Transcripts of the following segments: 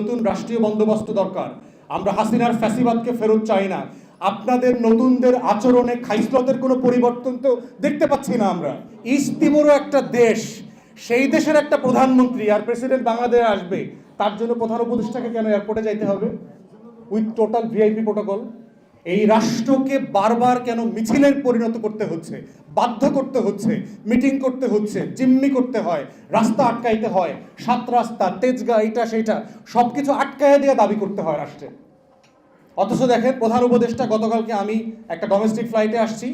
নতুন রাষ্ট্রীয় বন্দোবস্ত দরকার। আমরা হাসিনার ফ্যাসিবাদকে ফেরত চাই না। আপনাদের নতুনদের আচরণে খাইসলতের কোনো পরিবর্তন তো দেখতে পাচ্ছি না আমরা। ইস্ট তিমুরও একটা দেশ। সেই দেশের একটা প্রধানমন্ত্রী আর প্রেসিডেন্ট বাংলাদেশ আসবে। তার জন্য প্রধান উপদেষ্টাকে কেন এয়ারপোর্টে যাইতে হবে? With total VIP protocol. এই রাষ্ট্রকে বারবার কেন মিছিলের পরিণত করতে হচ্ছে, বাধ্য করতে হচ্ছে, মিটিং করতে হচ্ছে, জিম্মি করতে হয়, রাস্তা আটকাইতে হয়, সাত রাস্তা, তেজগা, এইটা, সেইটা সব কিছু আটকাইয়া দিয়ে দাবি করতে হয় রাষ্ট্রে। অথচ দেখেন, প্রধান উপদেষ্টা, গতকালকে আমি একটা ডোমেস্টিক ফ্লাইটে আসছি,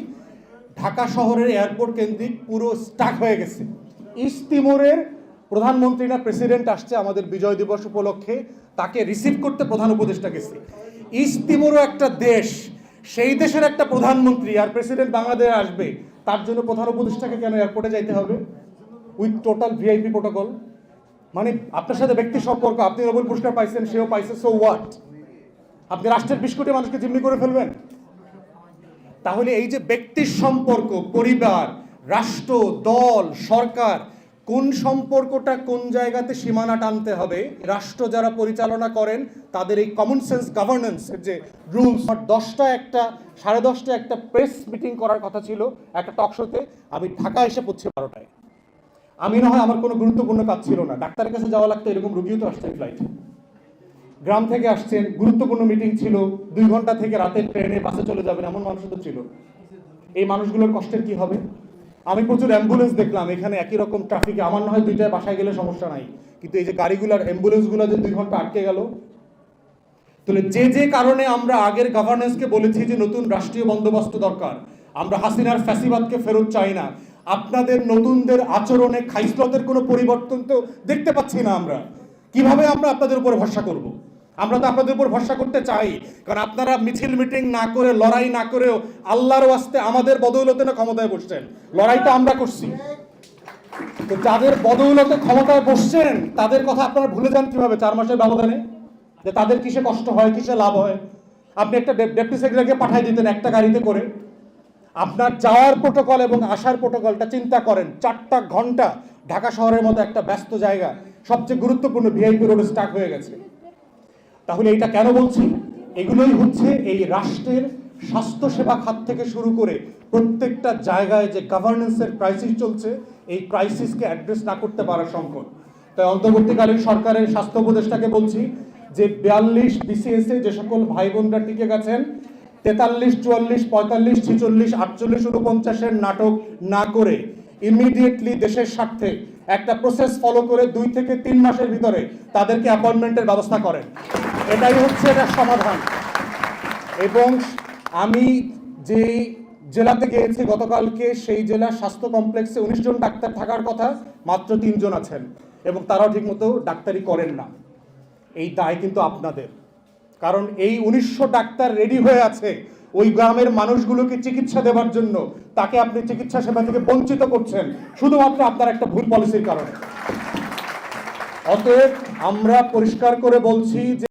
ঢাকা শহরের এয়ারপোর্ট কেন্দ্রিক পুরো স্টাক হয়ে গেছে। ইস্ট তিমুরের প্রধানমন্ত্রী না প্রেসিডেন্ট আসছে আমাদের বিজয় দিবস উপলক্ষে, তাকে রিসিভ করতে প্রধান উপদেষ্টা গেছে। ইস্ট তিমুরও একটা দেশ, সেই দেশের একটা প্রধানমন্ত্রী আর প্রেসিডেন্ট বাংলাদেশে আসবে, তার জন্য প্রধান উপদেষ্টাকে কেন এয়ারপোর্টে যাইতে হবে? With total VIP protocol. মানে আপনার সাথে ব্যক্তি সম্পর্ক, আপনি নোবেল পুরস্কার পাইছেন, সেও পাইছে সো হোয়াট আপনি রাষ্ট্রের বিস্কুটে মানুষকে জিম্মি করে ফেলবেন? তাহলে এই যে ব্যক্তির সম্পর্ক, পরিবার, রাষ্ট্র, দল, সরকার কোন সম্পর্কটা কোন জায়গাতে সীমানা টানতে হবে, রাষ্ট্র যারা পরিচালনা করেন, তাদের এই কমন সেন্স গভর্নেন্সের যে রুলস দশটা একটা, সাড়ে দশটা একটা প্রেস মিটিং করার কথা ছিল একটা টকশোতে আমি ঢাকা এসে পড়ছি বারোটায়। আমি না হয় আমার কোনো গুরুত্বপূর্ণ কাজ ছিল না। ডাক্তারের কাছে যাওয়া লাগতো, এরকম রুগীও তো আসছে ফ্লাইটে গ্রাম থেকে আসছেন, গুরুত্বপূর্ণ মিটিং ছিল, দুই ঘণ্টা থেকে রাতের ট্রেনে বাসে চলে যাবেন, এমন মানুষও তো ছিল। এই মানুষগুলোর কষ্টের কি হবে? আমি প্রচুর অ্যাম্বুলেন্স দেখলাম, এখানে একই রকম ট্রাফিকে আমার না হয় দুইটায় বাসায় গেলে সমস্যা নাই। কিন্তু এই যে গাড়িগুলোর অ্যাম্বুলেন্সগুলো যে দুই ঘণ্টা আটকে গেল, তাহলে যে যে কারণে আমরা আগের গভর্নেন্সকে বলেছি যে নতুন রাষ্ট্রীয় বন্দোবস্ত দরকার, আমরা হাসিনার ফ্যাসিবাদকে ফেরত চাই না। আপনাদের নতুনদের আচরণে খাইসলতের কোনো পরিবর্তন তো দেখতে পাচ্ছি না আমরা। কীভাবে আমরা আপনাদের উপর ভরসা করব। আমরা তো আপনাদের উপর ভরসা করতে চাই। কারণ আপনারা মিছিল মিটিং না করে, লড়াই না করেও আল্লাহর ওয়াস্তে আমাদের বদৌলতে না ক্ষমতায় বসছেন। লড়াইটা আমরা করছি। তো যাদের বদৌলতে ক্ষমতায় বসছেন, তাদের কথা আপনারা ভুলে যান কীভাবে? চার মাসের ব্যবধানে? যে তাদের কিসে কষ্ট হয়, কিসে লাভ হয়? আপনি একটা ডেপুটি সেক্রেটারিকে পাঠিয়ে দিতেন একটা গাড়িতে করে। আপনার যাওয়ার প্রোটোকল এবং আসার প্রোটোকলটা চিন্তা করেন। চারটা ঘণ্টা ঢাকা শহরের মতো একটা ব্যস্ত জায়গা, সবচেয়ে গুরুত্বপূর্ণ ভিআইপি রোড স্টাক হয়ে গেছে। তাহলে এটা কেন বলছি? এগুলোই হচ্ছে এই রাষ্ট্রের স্বাস্থ্যসেবা খাত থেকে শুরু করে প্রত্যেকটা জায়গায় যে গভর্নেন্সের ক্রাইসিস চলছে, এই ক্রাইসিসকে অ্যাড্রেস না করতে পারার সংকট। তাই অন্তর্বর্তীকালীন সরকারের স্বাস্থ্য উপদেষ্টাকে বলছি যে বিয়াল্লিশ বিসিএসে যে সকল ভাই বোনরা টিকে গেছেন, তেতাল্লিশ, চুয়াল্লিশ, পঁয়তাল্লিশ, ছিচল্লিশ, আটচল্লিশ উনপঞ্চাশের নাটক না করে ইমিডিয়েটলি দেশের স্বার্থে একটা প্রসেস ফলো করে দুই থেকে তিন মাসের ভিতরে তাদেরকে অ্যাপয়েন্টমেন্টের ব্যবস্থা করেন। এটাই হচ্ছে এটা সমাধান। এবং আমি যে জেলাতে গিয়েছি গতকালকে, সেই জেলার স্বাস্থ্য কমপ্লেক্সে উনিশ জন ডাক্তার থাকার কথা মাত্র তিনজন আছেন এবং তারাও ঠিকমতো ডাক্তারি করেন না। এই দায় কিন্তু আপনাদের। কারণ এই উনিশশো ডাক্তার রেডি হয়ে আছে ওই গ্রামের মানুষগুলোকে চিকিৎসা দেওয়ার জন্য। তাকে আপনি চিকিৎসা সেবা থেকে বঞ্চিত করছেন, শুধুমাত্র আপনার একটা ভুল পলিসির কারণে। অতএব আমরা পরিষ্কার করে বলছি যে